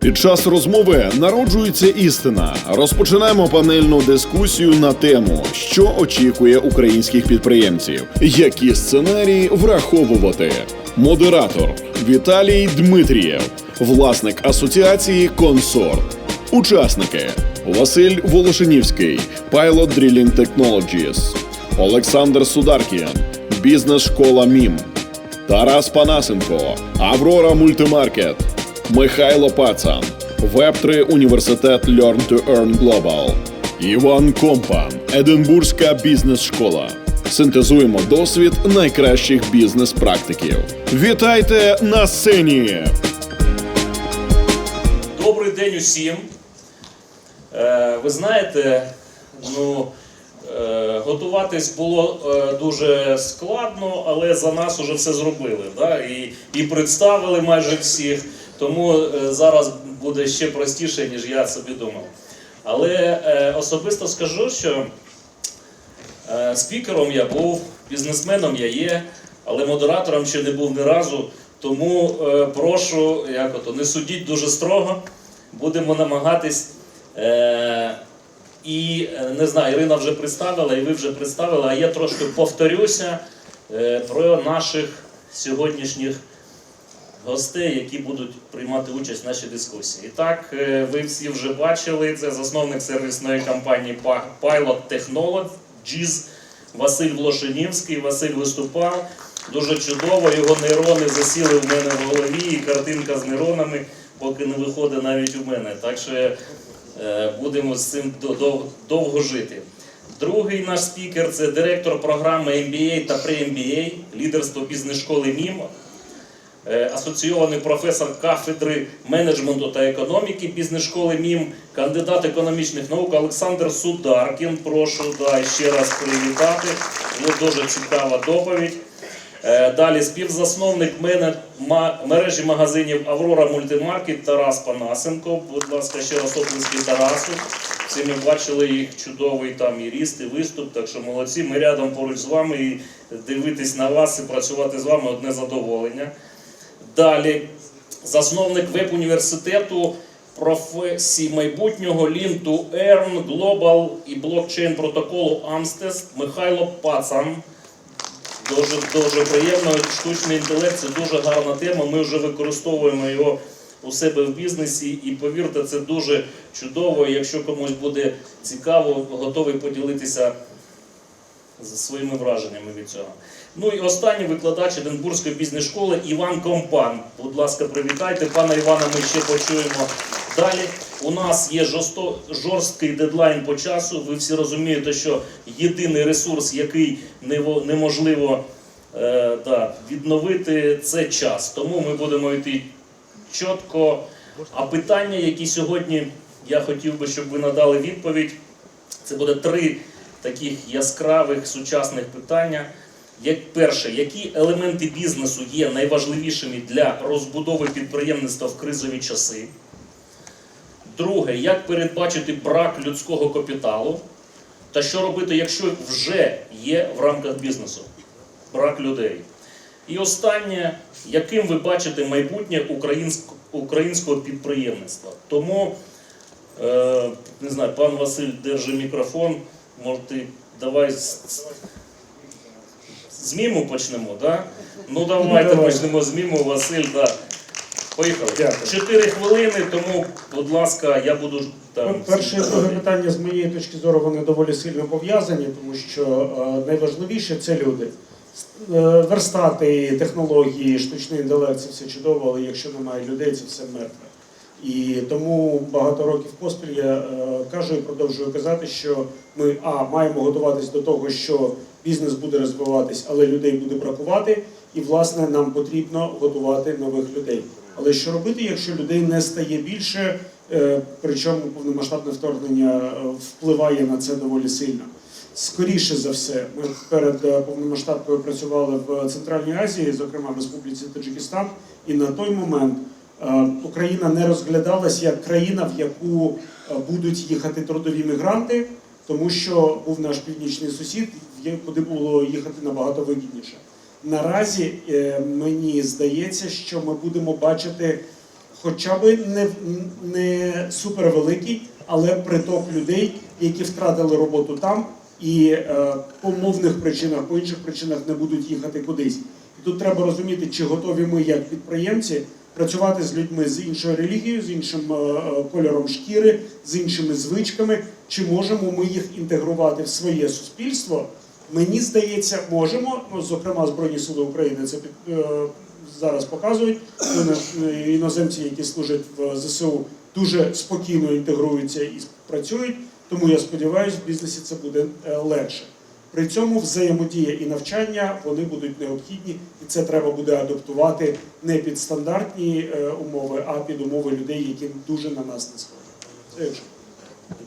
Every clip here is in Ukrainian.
Під час розмови народжується істина. Розпочинаємо панельну дискусію на тему, що очікує українських підприємців, які сценарії враховувати. Модератор Віталій Дмитрієв, власник асоціації Консорт. Учасники Василь Волошинівський, Pilot Drilling Technologies, Олександр Сударкін, бізнес-школа МІМ, Тарас Панасенко, Аврора Мультимаркет, Михайло Пацан, Веб3 Університет Learn to Earn Global, Іван Компан, Единбурзька бізнес-школа. Синтезуємо досвід найкращих бізнес-практиків. Вітайте на сцені! Добрий день усім. Е, ви знаєте, ну, е, готуватись було е, дуже складно, але за нас уже все зробили. Да? І, і представили майже всіх. Тому е, зараз буде ще простіше, ніж я собі думав. Але е, особисто скажу, що Е, Спікером я був, бізнесменом я є, але модератором ще не був ні разу. Тому прошу, як ото, не судіть дуже строго. Будемо намагатись. І не знаю, Ірина вже представила, і ви вже представили, а я трошки повторюся про наших сьогоднішніх гостей, які будуть приймати участь в нашій дискусії. І так, е, ви всі вже бачили, це засновник сервісної компанії Pilot Technologies Василь Влошинівський. Василь виступав. Дуже чудово, його нейрони засіли в мене в голові, і картинка з нейронами поки не виходить навіть у мене. Так що е, будемо з цим до- довго жити. Другий наш спікер це директор програми MBA та Pre-MBA, лідерство бізнес-школи МІМ, Е, асоційований професор кафедри менеджменту та економіки бізнес-школи МІМ, кандидат економічних наук Олександр Сударкін. Прошу да, ще раз привітати. Було дуже цікава доповідь. Е, Далі співзасновник мережі магазинів Аврора Мультимаркет Тарас Панасенко. Будь ласка, ще раз оплески Тарасу. Всі ми бачили їх чудовий там і ріст, і виступ, так що молодці. Ми рядом поруч з вами і дивитись на вас і працювати з вами одне задоволення. Далі засновник веб-університету професій майбутнього to Earn, Global і блокчейн протоколу Amstes Михайло Пацан. Дуже дуже приємно. Штучний інтелект це дуже гарна тема. Ми вже використовуємо його у себе в бізнесі, і повірте, це дуже чудово. Якщо комусь буде цікаво, готовий поділитися своїми враженнями від цього. Ну і останній викладач Единбурзької бізнес-школи Іван Компан. Будь ласка, привітайте. Пана Івана ми ще почуємо далі. У нас є жорсто, жорсткий дедлайн по часу. Ви всі розумієте, що єдиний ресурс, який неможливо е, да, відновити, це час. Тому ми будемо йти чітко. А питання, які сьогодні я хотів би, щоб ви надали відповідь, це буде три таких яскравих сучасних питання. Як перше, які елементи бізнесу є найважливішими для розбудови підприємництва в кризові часи? Друге, як передбачити брак людського капіталу? Та що робити, якщо вже є в рамках бізнесу брак людей? І останнє, яким ви бачите майбутнє українського, підприємництва? Тому, е, не знаю, пан Василь держи мікрофон, може ти давай з, міму почнемо, да? Ну давайте давай. почнемо з міму, Василь, да. Поїхали. Дякую. Чотири хвилини, тому, будь ласка, я буду там. Ну, Перше і друге питання з моєї точки зору вони доволі сильно пов'язані, тому що е, найважливіше це люди. Е, Верстати, технології, штучний інтелект це все чудово, але якщо немає людей, це все мертве. І тому багато років поспіль я е, кажу і продовжую казати, що ми а маємо готуватись до того, що бізнес буде розвиватись, але людей буде бракувати, і власне нам потрібно готувати нових людей. Але що робити, якщо людей не стає більше, е, причому повномасштабне вторгнення е, впливає на це доволі сильно. Скоріше за все, ми перед е, повномасштабкою працювали в Центральній Азії, зокрема в Республіці Таджикистан, і на той момент Україна не розглядалась як країна, в яку будуть їхати трудові мігранти, тому що був наш північний сусід, куди було їхати набагато вигідніше. Наразі е, мені здається, що ми будемо бачити хоча б не, не супервеликий, але приток людей, які втратили роботу там і е, по мовних причинах, по інших причинах не будуть їхати кудись. І тут треба розуміти, чи готові ми, як підприємці, працювати з людьми з іншою релігією, з іншим е, кольором шкіри, з іншими звичками, чи можемо ми їх інтегрувати в своє суспільство. Мені здається, можемо. Ну, зокрема, Збройні Сили України це під, е, зараз показують. Іно- Іноземці, які служать в ЗСУ, дуже спокійно інтегруються і працюють. Тому я сподіваюся, в бізнесі це буде е, легше. При цьому взаємодія і навчання вони будуть необхідні, і це треба буде адаптувати не під стандартні е, умови, а під умови людей, які дуже на нас не схожі. Це якщо.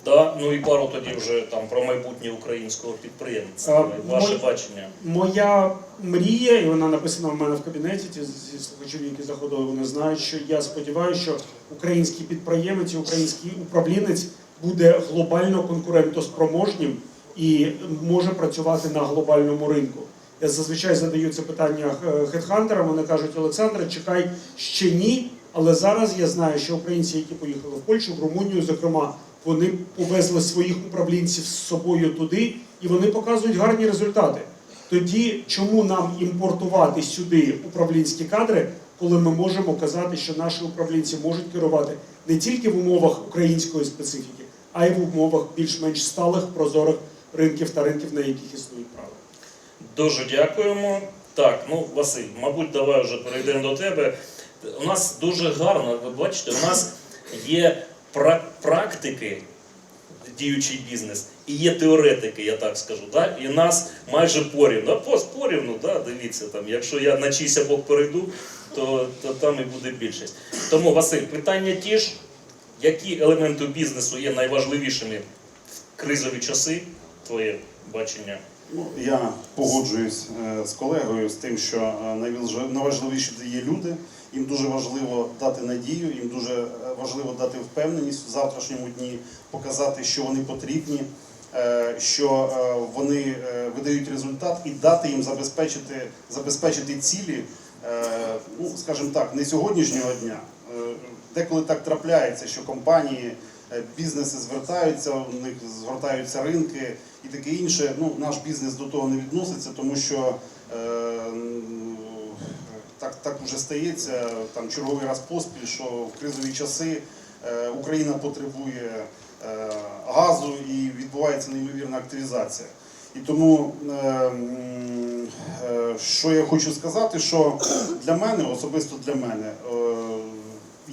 Да, ну і пару тоді вже там про майбутнє українського підприємництва. А, Ваше мой- бачення. Моя мрія, і вона написана в мене в кабінеті. Ті зі слухачів, які заходили, вони знають, що я сподіваюся, що український підприємець, і український управлінець буде глобально конкурентоспроможнім і може працювати на глобальному ринку. Я зазвичай задаю це питання е, хедхантерам. Вони кажуть, Олександре, чекай ще ні. Але зараз я знаю, що українці, які поїхали в Польщу, в Румунію, зокрема, вони повезли своїх управлінців з собою туди, і вони показують гарні результати. Тоді чому нам імпортувати сюди управлінські кадри, коли ми можемо казати, що наші управлінці можуть керувати не тільки в умовах української специфіки, а й в умовах більш-менш сталих прозорих ринків та ринків, на яких існують правила. Дуже дякуємо. Так, ну Василь, мабуть, давай вже перейдемо до тебе. У нас дуже гарно, ви бачите, у нас є практики, діючий бізнес, і є теоретики, я так скажу. Да? І нас майже порівну. Порівну, да? дивіться, там, якщо я на чийся бок перейду, то, то там і буде більшість. Тому, Василь, питання ті ж, які елементи бізнесу є найважливішими в кризові часи, твоє бачення? Ну, я погоджуюсь е, з колегою з тим, що е, найваж- є люди. Їм дуже важливо дати надію, їм дуже е, важливо дати впевненість в завтрашньому дні, показати, що вони потрібні, що вони видають результат, і дати їм забезпечити, забезпечити цілі, ну скажімо так, не сьогоднішнього дня. Деколи так трапляється, що компанії, бізнеси звертаються, у них згортаються ринки і таке інше. Ну, наш бізнес до того не відноситься, тому що е, так, так уже стається там черговий раз поспіль, що в кризові часи е, Україна потребує е, газу і відбувається неймовірна активізація. І тому, е, е, що я хочу сказати, що для мене, особисто для мене, е,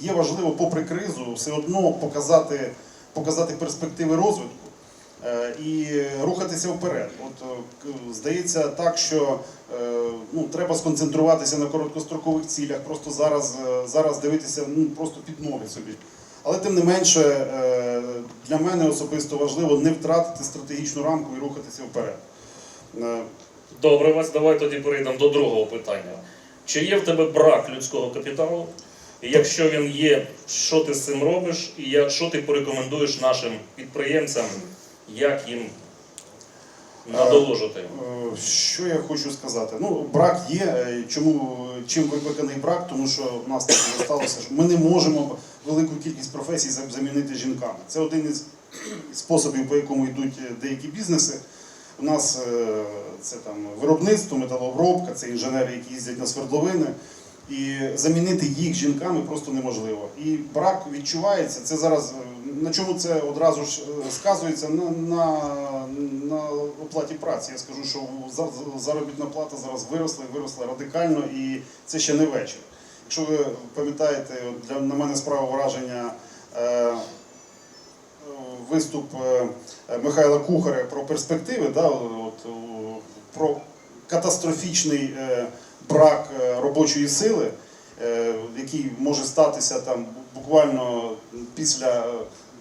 є важливо, попри кризу, все одно показати, показати перспективи розвитку е, і рухатися вперед. От е, здається так, що е, ну, треба сконцентруватися на короткострокових цілях, просто зараз, зараз дивитися ну, просто під ноги собі. Але тим не менше, для мене особисто важливо не втратити стратегічну рамку і рухатися вперед. Добре, Вась, давай тоді перейдемо до другого питання. Чи є в тебе брак людського капіталу? Якщо він є, що ти з цим робиш? І що ти порекомендуєш нашим підприємцям, як їм надоложити? Е, Що я хочу сказати? Ну, брак є. Е, Чому чим викликаний брак? Тому що в нас так сталося, що ми не можемо велику кількість професій замінити жінками. Це один із способів, по якому йдуть е, деякі бізнеси. У нас це там виробництво, металообробка, це інженери, які їздять на свердловини. І замінити їх жінками просто неможливо. І брак відчувається. Це зараз е, на чому це одразу ж е, сказується на, на, на оплаті праці. Я скажу, що за- заробітна плата зараз виросла і виросла радикально, і це ще не вечір. Якщо ви пам'ятаєте, для на мене справа враження. Е, виступ е, Михайла Кухаря про перспективи, да, от, про катастрофічний брак е, робочої сили, е, який може статися там буквально після, е,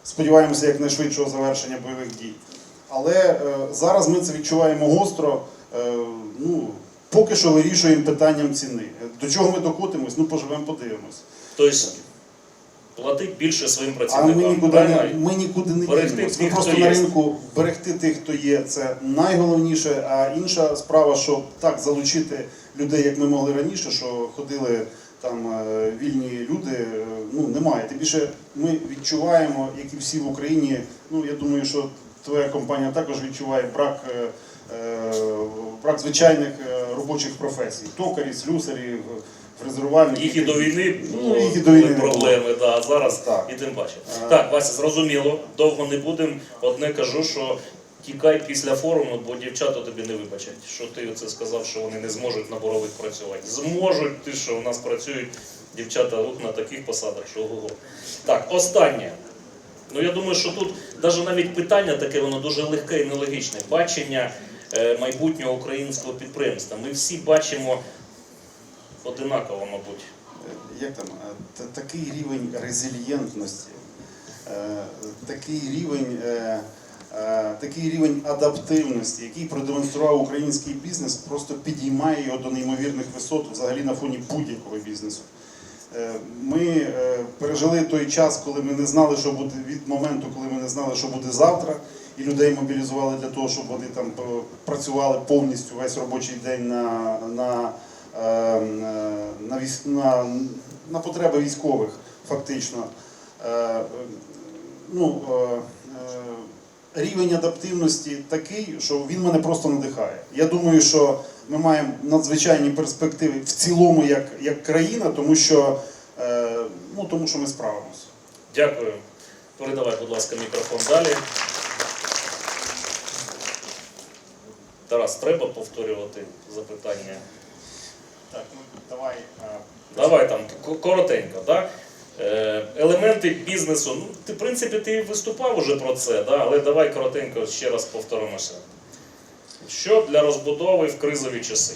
сподіваємося, якнайшвидшого завершення бойових дій. Але зараз ми це відчуваємо гостро. Ну, поки що вирішуємо питанням ціни. До чого ми докотимось? Ну, поживемо, подивимось. Тобто платить більше своїм А працівникам. ми нікуди не ми нікуди не Берегти тих, Ми просто хто на є. ринку берегти тих, хто є, це найголовніше. А інша справа, щоб так залучити людей, як ми могли раніше, що ходили там е, вільні люди, е, ну немає. Тим більше ми відчуваємо, як і всі в Україні. Ну я думаю, що твоя компанія також відчуває брак, е, брак звичайних робочих професій: токарі, слюсарі, фрезерувальники. Їх і до війни Ну, було, їх і до війни не було. проблеми, да, зараз Так. і тим паче. А. Так, Вася, зрозуміло, довго не будемо. Одне кажу, що тікай після форуму, бо дівчата тобі не вибачать, що ти оце сказав, що вони не зможуть на борових працювати. Зможуть, ти що у нас працюють дівчата рук на таких посадах, що ого. Так, останнє. Ну я думаю, що тут навіть навіть питання таке, воно дуже легке і нелогічне. Бачення е, майбутнього українського підприємства. Ми всі бачимо одинаково, мабуть. як там, е, такий рівень резильєнтності, е, такий рівень, е, е, такий рівень адаптивності, який продемонстрував український бізнес, просто підіймає його до неймовірних висот взагалі на фоні будь-якого бізнесу. Е, Ми е, пережили той час, коли ми не знали, що буде від моменту, коли ми не знали, що буде завтра, і людей мобілізували для того, щоб вони там е, працювали повністю весь робочий день на, на, е, е, на, на, на потреби військових, фактично. Е, е, Ну, е, е, рівень адаптивності такий, що він мене просто надихає. Я думаю, що ми маємо надзвичайні перспективи в цілому як, як країна, тому що, е, ну, тому що ми справимося. Дякую. Передавай, будь ласка, мікрофон далі. Тарас, треба повторювати запитання? Так, ну давай. е, Давай там коротенько. Да? Е, Елементи бізнесу. Ну, ти, в принципі, ти виступав уже про це, да? але давай коротенько ще раз повторимося. Що для розбудови в кризові часи?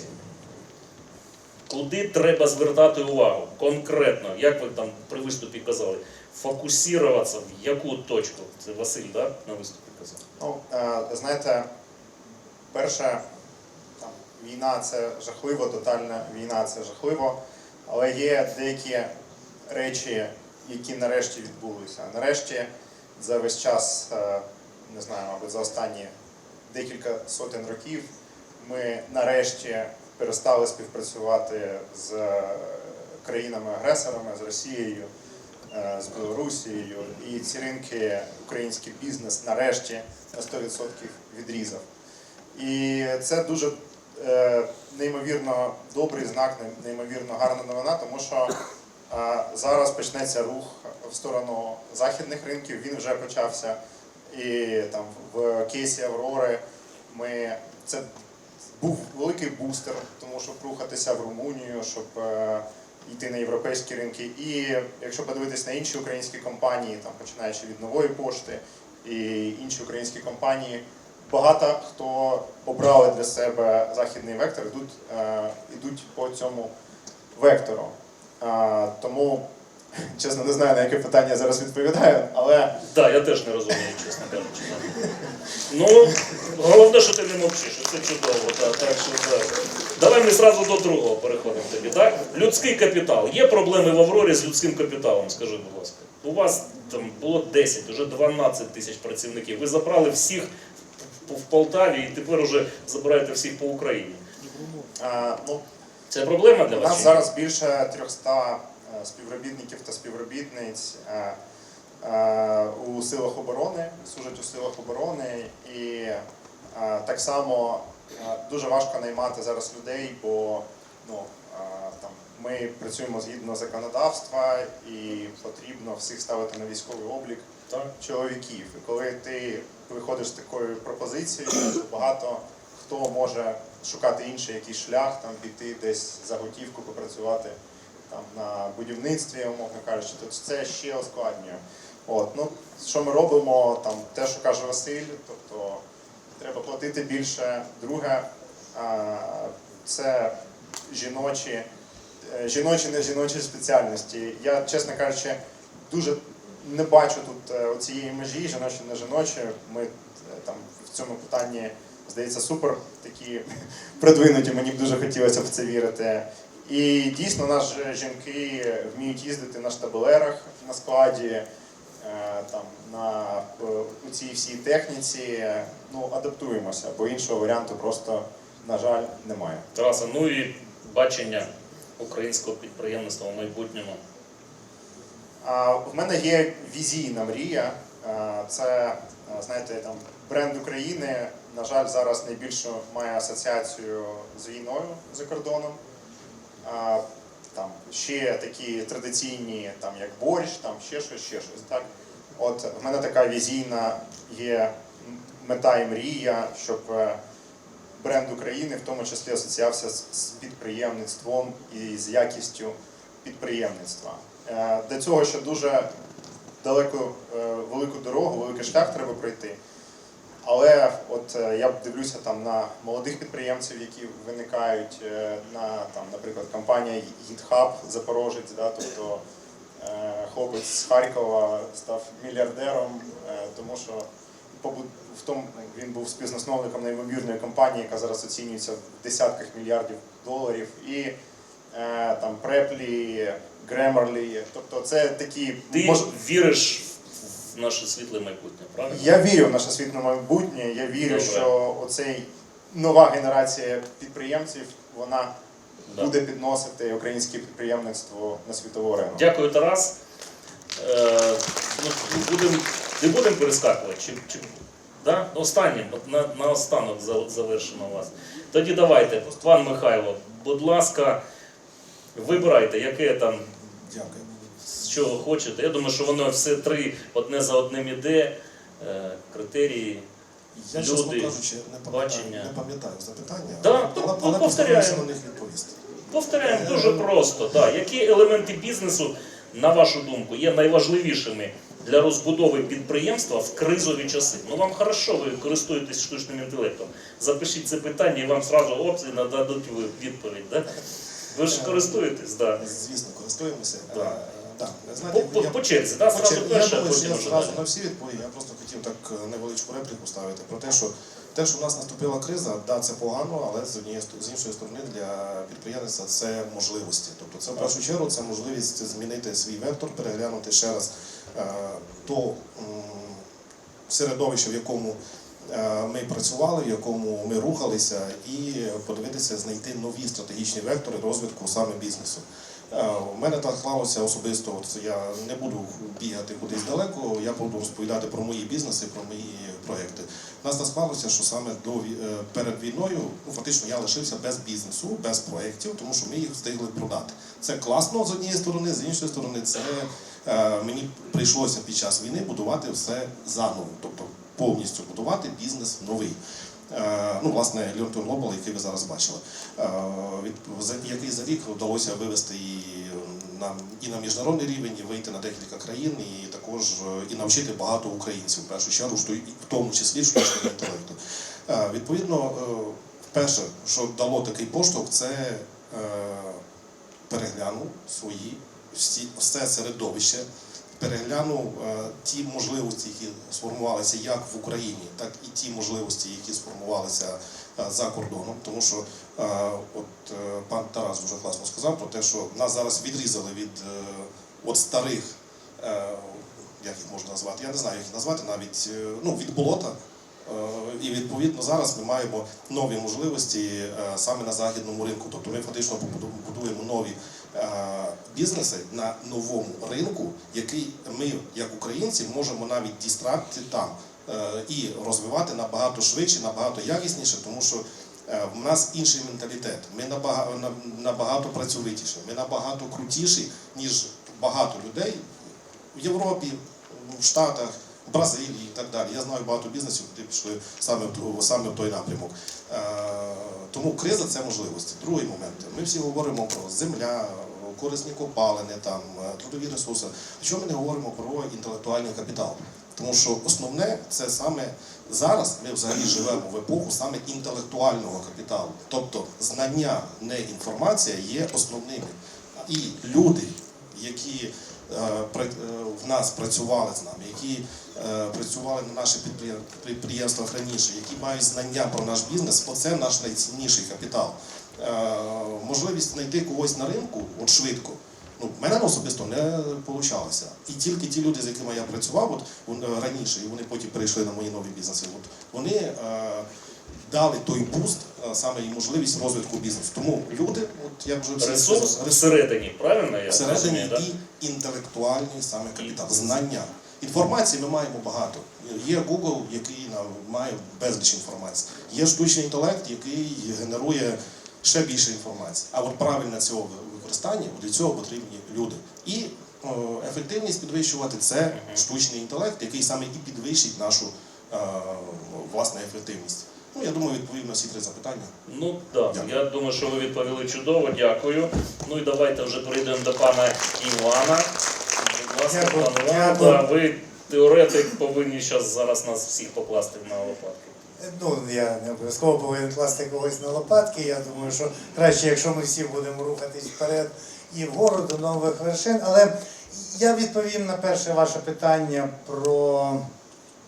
Куди треба звертати увагу? Конкретно, як ви там при виступі казали, фокусуватися в яку точку? Це Василь, да? на виступі казав. Ну, е, знаєте, перше, там, війна це жахливо, тотальна війна це жахливо, але є деякі речі, які нарешті відбулися. Нарешті за весь час, е, не знаю, мабуть, за останні декілька сотень років ми нарешті перестали співпрацювати з е, країнами-агресорами, з Росією, е, з Білорусією. І ці ринки український бізнес нарешті на 100% відрізав. І це дуже неймовірно добрий знак, неймовірно гарна новина, тому що зараз почнеться рух в сторону західних ринків. Він вже почався. І там в кейсі Аврори ми це був великий бустер, тому щоб рухатися в Румунію, щоб е, йти на європейські ринки. І якщо подивитись на інші українські компанії, там починаючи від нової пошти і інші українські компанії, багато хто обрали для себе західний вектор, ідуть, е, по цьому вектору. Тому, чесно, не знаю, на яке питання я зараз відповідаю, але Так, я теж не розумію, чесно кажучи. Ну, головне, що ти не мовчиш, це чудово. Так, так що, так. Давай ми зразу до другого переходимо тобі. Так? Людський капітал. Є проблеми в Аврорі з людським капіталом, скажи, будь ласка. У вас там було 10, вже 12 тисяч працівників. Ви забрали всіх в- Полтаві і тепер уже забираєте всіх по Україні. е, ну, Це проблема для У нас зараз більше 300 е, співробітників та співробітниць е, е, у силах оборони, служать у силах оборони, і так само дуже важко наймати зараз людей, бо ну, там, ми працюємо згідно законодавства і потрібно всіх ставити на військовий облік Так. чоловіків. І коли ти виходиш з такою пропозицією, то багато хто може шукати інший якийсь шлях, там піти десь за готівку попрацювати там на будівництві, умовно кажучи, то це ще ускладнює. От, ну, що ми робимо, там те, що каже Василь, тобто треба платити більше. Друге, це жіночі, е, жіночі, не жіночі спеціальності. Я, чесно кажучи, дуже не бачу тут е, цієї межі, жіночі, не жіночі. Ми е, там в цьому питанні, здається, супер такі продвинуті. Мені б дуже хотілося в це вірити. І дійсно, наші жінки вміють їздити на штабелерах на складі, е, там на е, у цій всій техніці. Ну, адаптуємося, бо іншого варіанту просто, на жаль, немає. Тараса, ну і бачення українського підприємництва в майбутньому? А, В мене є візійна мрія. Це, знаєте, там бренд України, на жаль, зараз найбільше має асоціацію з війною за кордоном. Там ще такі традиційні, там як борщ, там ще щось, ще щось. Так? От в мене така візійна є мета і мрія, щоб е, бренд України в тому числі асоціювався з підприємництвом і з якістю підприємництва. Е, Для цього ще дуже далеку е, велику дорогу, великий шлях треба пройти. Але от е, я дивлюся там на молодих підприємців, які виникають е, на там, наприклад, компанія GitHub Запорожець, да, тобто е, хлопець з Харкова став мільярдером, тому що в тому він був співзасновником неймовірної компанії, яка зараз оцінюється в десятках мільярдів доларів. І там Преплі, Grammarly, тобто це такі Ти мож- віриш в наше світле майбутнє, правильно? я вірю в наше світле майбутнє. Я вірю, Добре. що оцей нова генерація підприємців вона Да. буде підносити українське підприємництво на світову арену. Дякую, Тарас. Е, ну, будем, не будемо перескакувати? Чи, чи, да? Останнім, на, на останок за- завершимо вас. Тоді давайте, пан Михайло, будь ласка, вибирайте, яке там, Дякую. Чого хочете. Я думаю, що воно все три одне за одним іде. Е, критерії. Я, чесно Люди, кажучи, не бачення. не пам'ятаю запитання, Да, але, але, але повторяємо. на них відповісти. Повторяємо дуже просто. Да. Які елементи бізнесу, на вашу думку, є найважливішими для розбудови підприємства в кризові часи? Ну вам хорошо, ви користуєтесь штучним інтелектом. Запишіть це питання і вам зразу опції нададуть відповідь. Да? Ви ж користуєтесь, да. Звісно, користуємося. Да. Так, знаєте, по, я- по черзі, да? по Зразу я думаю, що я зразу на всі відповіді. Я просто хотів так е, невеличку репліку ставити про те, що те, що в нас наступила криза, да, це погано, але з однієї з іншої сторони для підприємництва це можливості. Тобто, це в першу чергу це можливість змінити свій вектор, переглянути ще раз е, то середовище, в якому е, ми працювали, в якому ми рухалися, і подивитися, знайти нові стратегічні вектори розвитку саме бізнесу. Е, У мене так склалося особисто. От я не буду бігати кудись далеко. Я буду розповідати про мої бізнеси, про мої проекти. У нас так склалося, що саме до е, перед війною ну фактично я лишився без бізнесу, без проєктів, тому що ми їх встигли продати. Це класно з однієї сторони, з іншої сторони, це е, мені прийшлося під час війни будувати все заново, тобто повністю будувати бізнес новий. Е, Ну, власне, Learn Global, який ви зараз бачили, Е, який за рік вдалося вивести і на, і на міжнародний рівень, і вийти на декілька країн, і також е, і навчити багато українців, в першу чергу, що- в тому числі штучному інтелекту. Відповідно, перше, що дало такий поштовх, це переглянув свої всі, все середовище, переглянув е, ті можливості, які сформувалися як в Україні, так і ті можливості, які сформувалися е, за кордоном. Тому що е, от пан Тарас дуже класно сказав про те, що нас зараз відрізали від от старих. Як їх можна назвати? Я не знаю, як їх назвати навіть ну, від болота. І відповідно зараз ми маємо нові можливості саме на західному ринку. Тобто ми фактично побуду- будуємо нові бізнеси на новому ринку, який ми, як українці, можемо навіть дістракти там е, і розвивати набагато швидше, набагато якісніше, тому що е, в нас інший менталітет. Ми набагато, набагато працьовитіші, ми набагато крутіші, ніж багато людей в Європі, в Штатах, Бразилії і так далі. Я знаю багато бізнесів, які пішли саме в, саме в той напрямок. Е, тому криза це можливості. Другий момент. Ми всі говоримо про земля, корисні копалини, там, е, трудові ресурси. Чому ми не говоримо про інтелектуальний капітал? Тому що основне це саме зараз ми взагалі живемо в епоху саме інтелектуального капіталу. Тобто знання, не інформація є основними. І люди, які в нас працювали з нами, які е, працювали на наших підприєм- підприємствах раніше, які мають знання про наш бізнес, оце наш найцінніший капітал. Е, Можливість знайти когось на ринку от швидко. Ну, в мене особисто не вийшло. І тільки ті люди, з якими я працював от, раніше, і вони потім перейшли на мої нові бізнеси, от, вони е, дали той буст, е, саме і можливість розвитку бізнесу. Тому люди, от як вже Ресурс всередині, правильно я всередині да? і інтелектуальний саме капітал, знання. Інформації ми маємо багато. Є Google, який на- має безліч інформації. Є штучний інтелект, який генерує ще більше інформації. А от правильне цього використання для цього потрібні люди. І о, ефективність підвищувати це штучний інтелект, який саме і підвищить нашу е, власне ефективність. Ну я думаю, відповів на всі три запитання. Ну так, Дякую. я думаю, що ви відповіли чудово, дякую. Ну і давайте вже перейдемо до пана Івана. Будь ласка, Дякую. пан Іван, Дякую. да, ви теоретик повинні зараз зараз нас всіх покласти на лопатки. Ну, я не обов'язково повинен класти когось на лопатки. Я думаю, що краще, якщо ми всі будемо рухатись вперед і вгору до нових вершин. Але я відповім на перше ваше питання про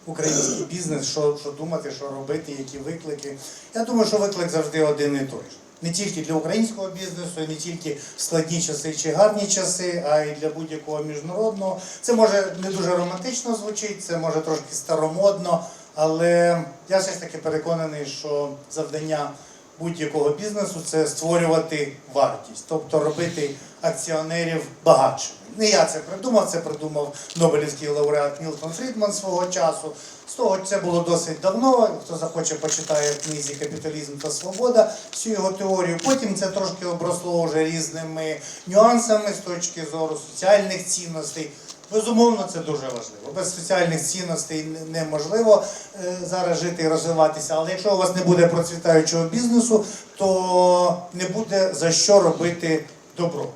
український бізнес, що, що думати, що робити, які виклики. Я думаю, що виклик завжди один і той же. Не тільки для українського бізнесу, не тільки складні часи чи гарні часи, а й для будь-якого міжнародного. Це може не дуже романтично звучить, це може трошки старомодно, але я все ж таки переконаний, що завдання будь-якого бізнесу це створювати вартість, тобто робити акціонерів багатшими. Не я це придумав, це придумав Нобелівський лауреат Мілтон Фрідман свого часу. З того це було досить давно. Хто захоче, почитає в книзі Капіталізм та свобода всю його теорію. Потім це трошки обросло вже різними нюансами з точки зору соціальних цінностей. Безумовно, це дуже важливо. Без соціальних цінностей неможливо е, зараз жити і розвиватися. Але якщо у вас не буде процвітаючого бізнесу, то не буде за що робити добро.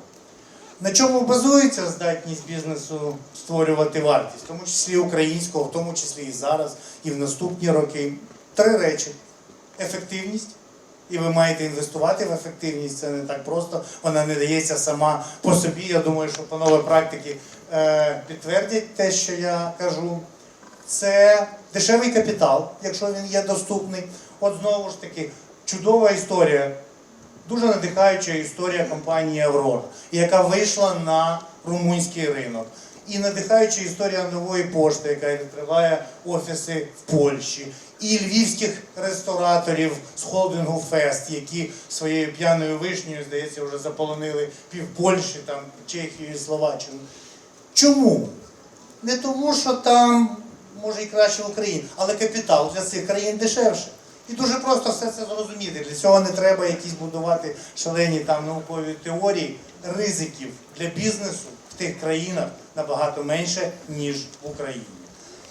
На чому базується здатність бізнесу створювати вартість, в тому числі українського, в тому числі і зараз, і в наступні роки? Три речі: ефективність. І ви маєте інвестувати в ефективність. Це не так просто. Вона не дається сама по собі. Я думаю, що панове практики е, підтвердять те, що я кажу. Це дешевий капітал, якщо він є доступний. От знову ж таки, чудова історія дуже надихаюча історія компанії Аврора, яка вийшла на румунський ринок. І надихаюча історія нової пошти, яка відкриває офіси в Польщі, і львівських рестораторів з холдингу Фест, які своєю п'яною вишнею, здається, вже заполонили пів Польщі, там Чехію і Словаччину. Чому? Не тому, що там може і краще в Україні, але капітал для цих країн дешевше. І дуже просто все це зрозуміти. Для цього не треба якісь будувати шалені там наукові теорії. Ризиків для бізнесу в тих країнах набагато менше, ніж в Україні.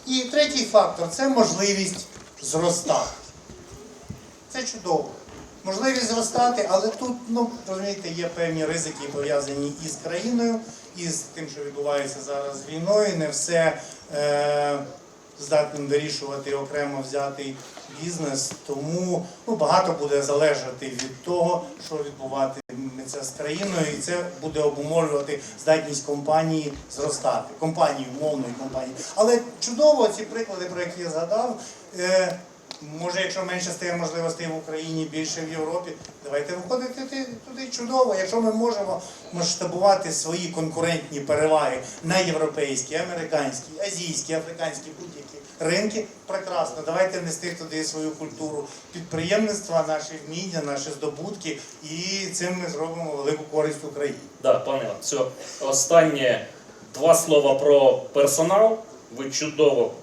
І третій фактор це можливість зростати. Це чудово. Можливість зростати, але тут, ну розумієте, є певні ризики пов'язані із країною, із тим, що відбувається зараз з війною. Не все е, здатним вирішувати окремо взятий бізнес. Тому ну, багато буде залежати від того, що відбуватиметься з країною, і це буде обумовлювати здатність компанії зростати. Компанії, умовної компанії. Але чудово ці приклади, про які я згадав. Може, якщо менше стає можливостей в Україні, більше в Європі, давайте виходити туди чудово. Якщо ми можемо масштабувати свої конкурентні переваги на європейські, американські, азійські, африканські будь-які ринки, прекрасно. Давайте нести туди свою культуру підприємництва, наші вміння, наші здобутки, і цим ми зробимо велику користь Україні. Да, пане все. Останнє два слова про персонал. Ви чудово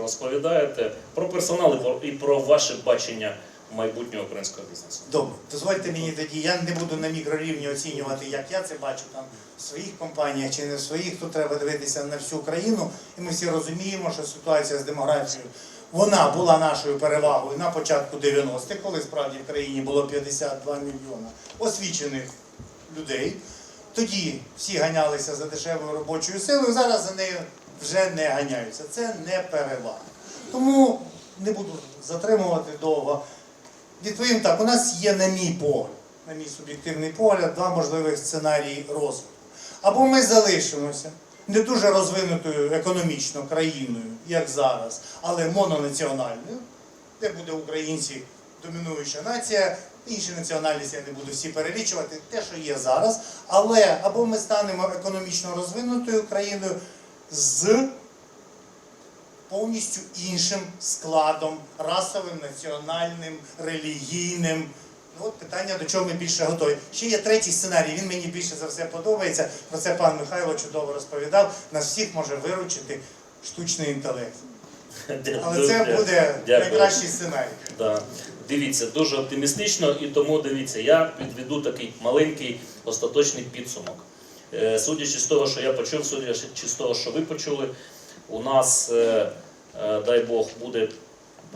розповідаєте про персонал і про- ваше бачення майбутнього українського бізнесу. Добре, дозвольте мені тоді, я не буду на мікрорівні оцінювати, як я це бачу там в своїх компаніях чи не в своїх. Тут треба дивитися на всю країну, і ми всі розуміємо, що ситуація з демографією вона була нашою перевагою на початку 90-х, коли справді в країні було 52 мільйона освічених людей. Тоді всі ганялися за дешевою робочою силою, зараз за нею вже не ганяються. Це не перевага. Тому не буду затримувати довго. Відповім так, у нас є, на мій погляд, на мій суб'єктивний погляд, два можливих сценарії розвитку. Або ми залишимося не дуже розвинутою економічно країною, як зараз, але мононаціональною, де буде українці домінуюча нація, інші національності я не буду всі перелічувати, те, що є зараз. Але або ми станемо економічно розвинутою країною з повністю іншим складом, расовим, національним, релігійним. Ну, от питання, до чого ми більше готові. Ще є третій сценарій, він мені більше за все подобається. Про це пан Михайло чудово розповідав. Нас всіх може виручити штучний інтелект. Але це буде Дякую. найкращий сценарій. Да. Дивіться, дуже оптимістично, і тому дивіться, я підведу такий маленький остаточний підсумок. Е, Судячи з того, що я почув, судячи з того, що ви почули, у нас, е, е, дай Бог, буде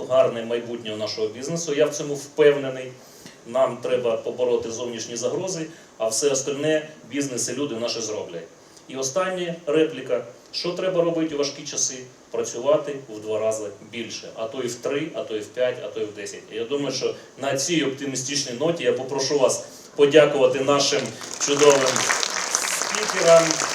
гарне майбутнє у нашого бізнесу. Я в цьому впевнений. Нам треба побороти зовнішні загрози, а все остальне бізнес і люди наші зроблять. І остання репліка: що треба робити у важкі часи? Працювати в два рази більше, а то і в три, а то і в п'ять, а то і в десять. Я думаю, що на цій оптимістичній ноті я попрошу вас подякувати нашим чудовим Thank you. Um,